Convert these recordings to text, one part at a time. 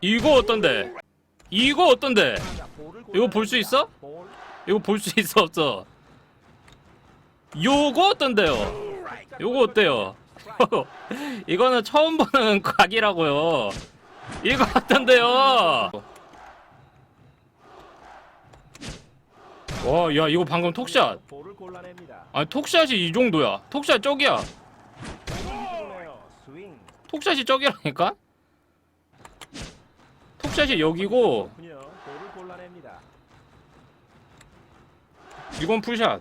이거 어떤데? 이거 어떤데? 이거 볼 수 있어? 이거 볼 수 있어 없어? 요거 어떤데요? 요거 어때요? 이거는 처음 보는 각이라고요. 이거 어떤데요? 와, 야 이거 방금 톡샷. 아니 톡샷이 이 정도야. 톡샷 저기야. 톡샷이 저기라니까? 톡샷이 여기고. 이건 풀샷.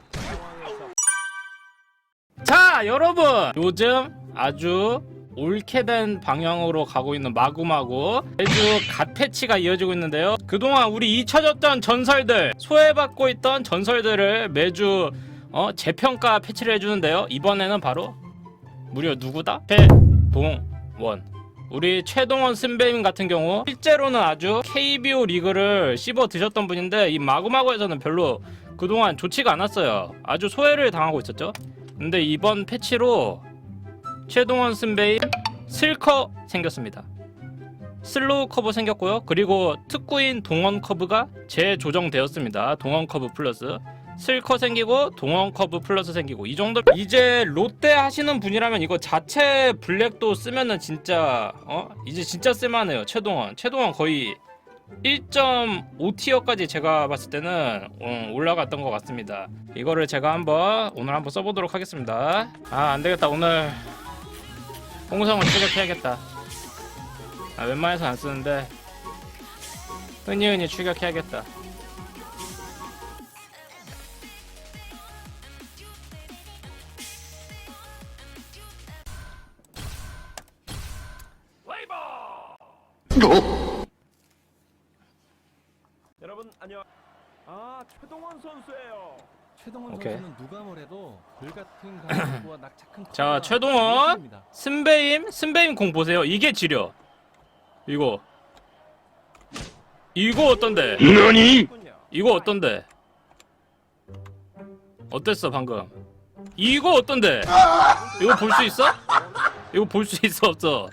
자 여러분 요즘 아주 옳게 된 방향으로 가고 있는 마구마구 매주 갓 패치가 이어지고 있는데요 그동안 우리 잊혀졌던 전설들 소외받고 있던 전설들을 매주 어, 재평가 패치를 해주는데요 이번에는 바로 무려 누구다? 최동원 우리 최동원 쓴배임 같은 경우 실제로는 아주 KBO 리그를 씹어 드셨던 분인데 이 마구마구에서는 별로 그동안 좋지가 않았어요 아주 소외를 당하고 있었죠 근데 이번 패치로 최동원 쓴배임 슬커 생겼습니다. 슬로우 커브 생겼고요. 그리고 특구인 동원 커브가 재조정되었습니다. 동원 커브 플러스 슬커 생기고 동원 커브 플러스 생기고 이 정도 이제 롯데 하시는 분이라면 이거 자체 블랙도 쓰면은 진짜 어 이제 진짜 쓸만해요 최동원 최동원 거의 1.5티어까지 제가 봤을 때는 어, 올라갔던 것 같습니다. 이거를 제가 한번 오늘 한번 써보도록 하겠습니다. 아 안되겠다 오늘 홍성을 출격해야겠다. 아 웬만해서 안 쓰는데 흔히 흔히 출격해야겠다. 여러분 안녕. 아 최동원 선수예요. 최동원 오케이. 선수는 누가 뭐래도 불같은 강도와 낙착한 자, 최동원. 예술입니다. 쓴배임 쓴배임 공 보세요. 이게 지려. 이거 이거 어떤데? 그렇군요. 이거 어떤데? 어땠어 방금? 이거 어떤데? 이거 볼 수 있어? 이거 볼 수 있어 없어?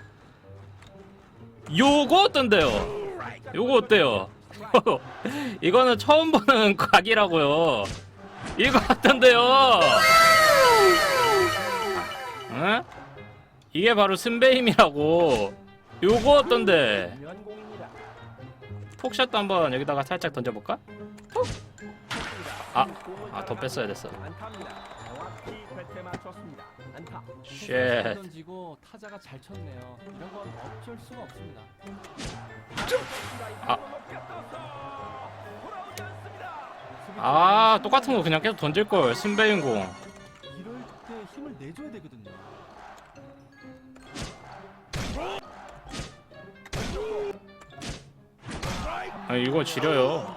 요거 어떤데요? 요거 어때요? 이거는 처음 보는 각이라고요. 이거 어떤데요? 응? 이게 바로 쓴배임이라고. 요거 어떤데? 폭샷도 한번 여기다가 살짝 던져볼까? 아, 아, 더 뺐어야 됐어. 쉣. 잘 던지고 타자가 잘 쳤네요. 이런 건 어쩔 수가 없습니다. 아. 아, 똑같은 거 그냥 계속 던질 걸. 신배인 공. 이럴 때 힘을 내줘야 되거든요. 아, 이거 지려요.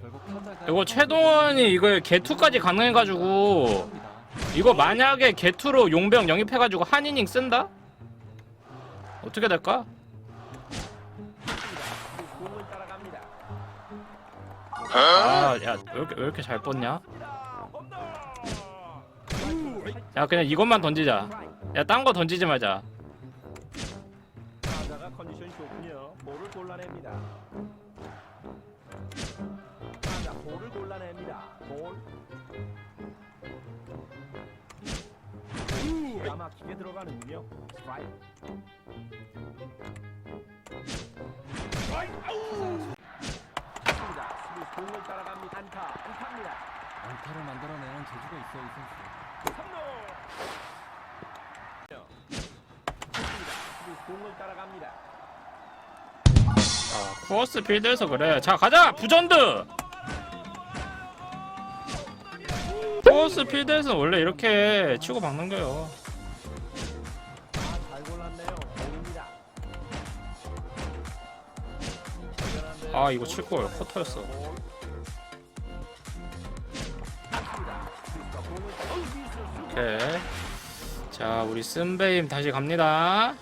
결국 타자가 이거 최동원이 이걸 개투까지 가능해가지고 이거 만약에 개투로 용병 영입해가지고 한 이닝 쓴다? 어떻게 될까? 아, 야, 왜 이렇게, 왜 이렇게 잘 뻗냐? 야, 그냥 이것만 던지자. 야, 딴 거 던지지 말자. 이. 기가 막히게 들어가는군요. 스트라이크. 좋습니다. 수비 공을 따라갑니다. 안타, 안타입니다. 안타를 만들어내는 재주가 있어요, 이 선수. 3루. 좋습니다. 수비 공을 따라갑니다. 아, 쿠어스 필드에서 그래. 자, 가자! 부전드! 쿠어스 필드에서 원래 이렇게 치고 박는 거요. 아, 이거 칠걸. 커터였어. 오케이. 자, 우리 쓴베임 다시 갑니다.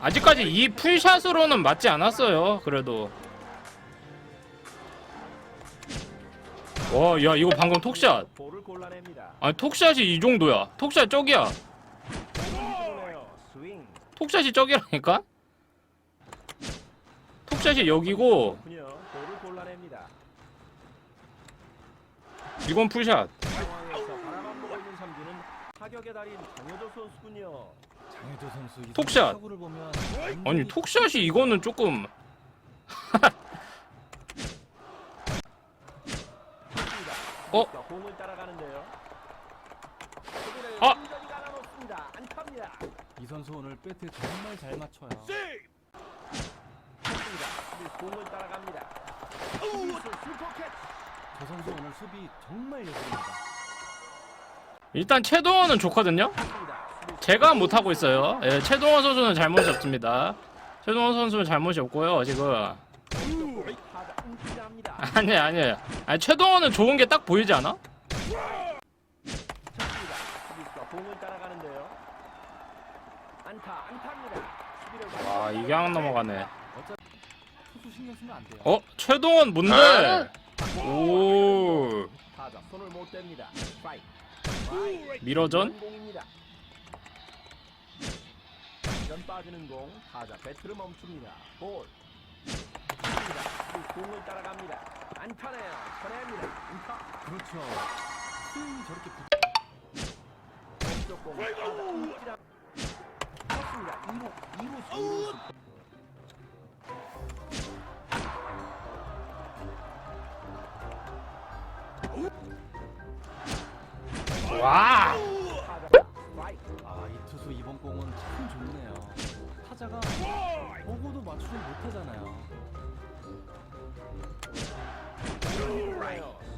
아직까지 이 풀샷으로는 맞지 않았어요. 그래도. 와, 야, 이거 방금 톡샷. 아니, 톡샷이 이 정도야. 톡샷 저기야. 톡샷이 저기라니까? 톡샷이 여기고 군요. 볼을 골라냅니다. 이건 풀샷 톡샷. 아니 톡샷이 이거는 조금 어? 따라가는데요. 아! 이 선수 오늘 배트 정말 잘 맞춰요. 공을 따라갑니다. 저 선수 오늘 수비 정말 예술입니다. 일단 최동원은 좋거든요. 제가 못 하고 있어요. 예, 최동원 선수는 잘못이 없습니다. 최동원 선수는 잘못이 없고요 지금. 아니 아니 아니 최동원은 좋은 게 딱 보이지 않아? 와 이게 안 넘어가네 신경 쓰면 안 돼요. 어? 최동원 뭔데? 오 타자 손을 못 댑니다. 스트라이크. 미러전? 공입니다. 전 빠지는 공 타자 배트를 멈춥니다. 볼. 칩니다. 수비 공을 따라갑니다. 안타네요. 쳐냅니다. 안타. 그렇죠. 스윙이 저렇게 부... 왼쪽 공 타자 움찔합니다. 쳤습니다. 2루, 2루, 와 타자 스트라이크. 아, 이 투수 이번 공은 참 좋네요. 타자가 보고도 맞추지 못하잖아요.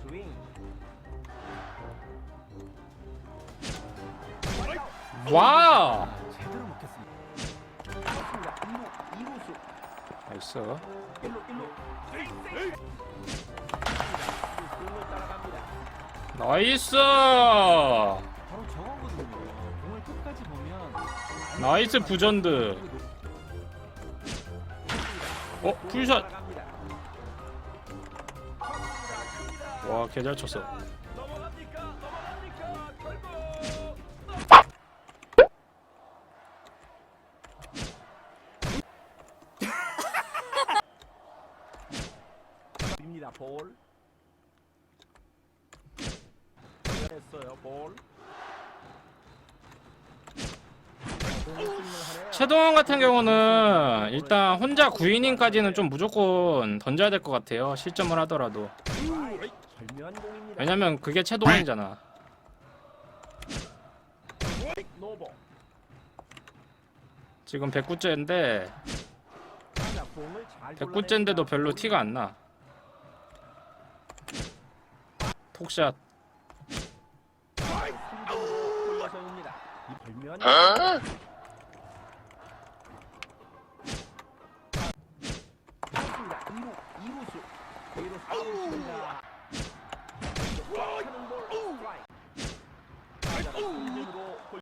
스윙. 와. 아, 제대로 먹혔습니다. 쳤습니다. 2루, 2루수. 나이스 1루, 1루. 나이스! 바로 저거거든요. 공을 끝까지 보면 나이스 부전드. 어? 풀샷. 와 개잘 쳤어. 입니다 볼. 했어요 볼. 최동원 같은 경우는 일단 혼자 9이닝까지는 좀 무조건 던져야 될 것 같아요 실점을 하더라도. 왜냐면 그게 최동원이잖아. 지금 109제인데 타자 공을 잘 109제인데도 별로 티가 안 나 톡샷 이 절묘한 좋습니다. 2루, 2루수. 2루수 습니다 하는 볼 스트라이크. 타자가 승진으로 볼-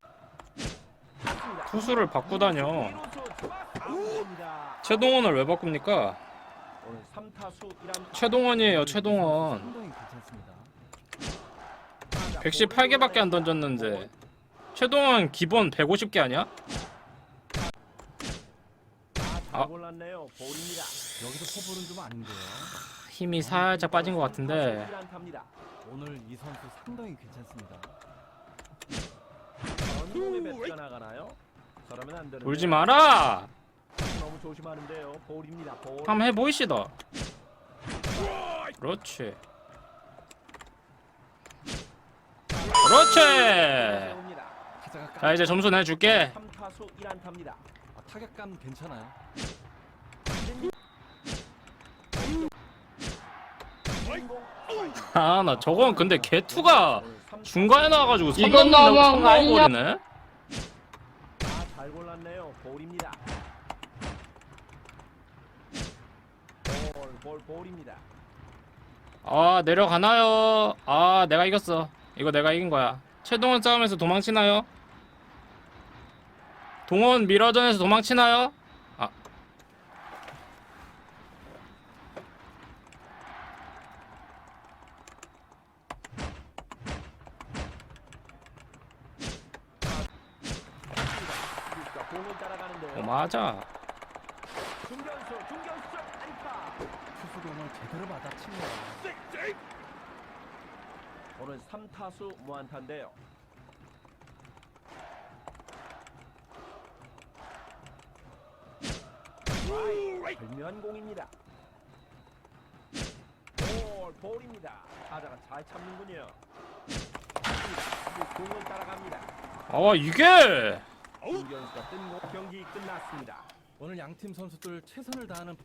좋습니다. 투수를 바꾸다녀. 최동원을 왜 바꿉니까? 오늘 3타수 1안타. 최동원이에요 최동원 상당히 괜찮습니다. 118개밖에 안 던졌는데 최동원 기본 150개 아니야? 아, 아. 잘 골랐네요. 볼입니다. 여기서 포볼은 좀 아닌데요. 힘이 살짝 빠진 것 같은데 1안타입니다. 오늘 이 선수 상당히 괜찮습니다. 나가나요? 안 되는데. 울지 마라 너무 조심하는데요. 볼입니다. 볼. 한번 해보이시다 그렇지 그렇지 자 이제 점수 내줄게 3타수 1안타입니다. 아, 타격감 괜찮아요. 아 나 저건 근데 개투가 중간에 나와가지고 이건 선넘는 너무한 거 아니냐? 버리네 아, 잘 골랐네요. 볼입니다. 볼, 볼, 볼입니다. 아 내려가나요 아 내가 이겼어 이거 내가 이긴 거야 최동원 싸움에서 도망치나요 동원 미러전에서 도망치나요 아. 어, 맞아. 중견수, 중견수 안타. 투수공을 제대로 받아칩니다. 오늘 3타수 무안타인데요. 라이, 절묘한 공입니다. 볼, 볼입니다. 타자가 잘 참는군요. 이 공을 따라갑니다. 아 이게 중견수가 뜬공 경기 끝났습니다. 오늘 양팀 선수들 최선을 다하는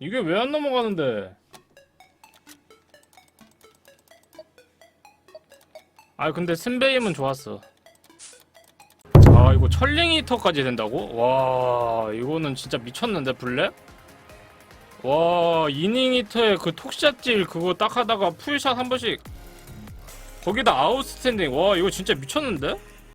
이게 왜 안 넘어가는데? 아 근데 스베임은 좋았어. 아 이거 철링 히터까지 된다고? 와 이거는 진짜 미쳤는데 블랙? 와 이닝 히터에 그 톡샷질 그거 딱 하다가 풀샷 한 번씩 거기다 아웃스탠딩 와 이거 진짜 미쳤는데?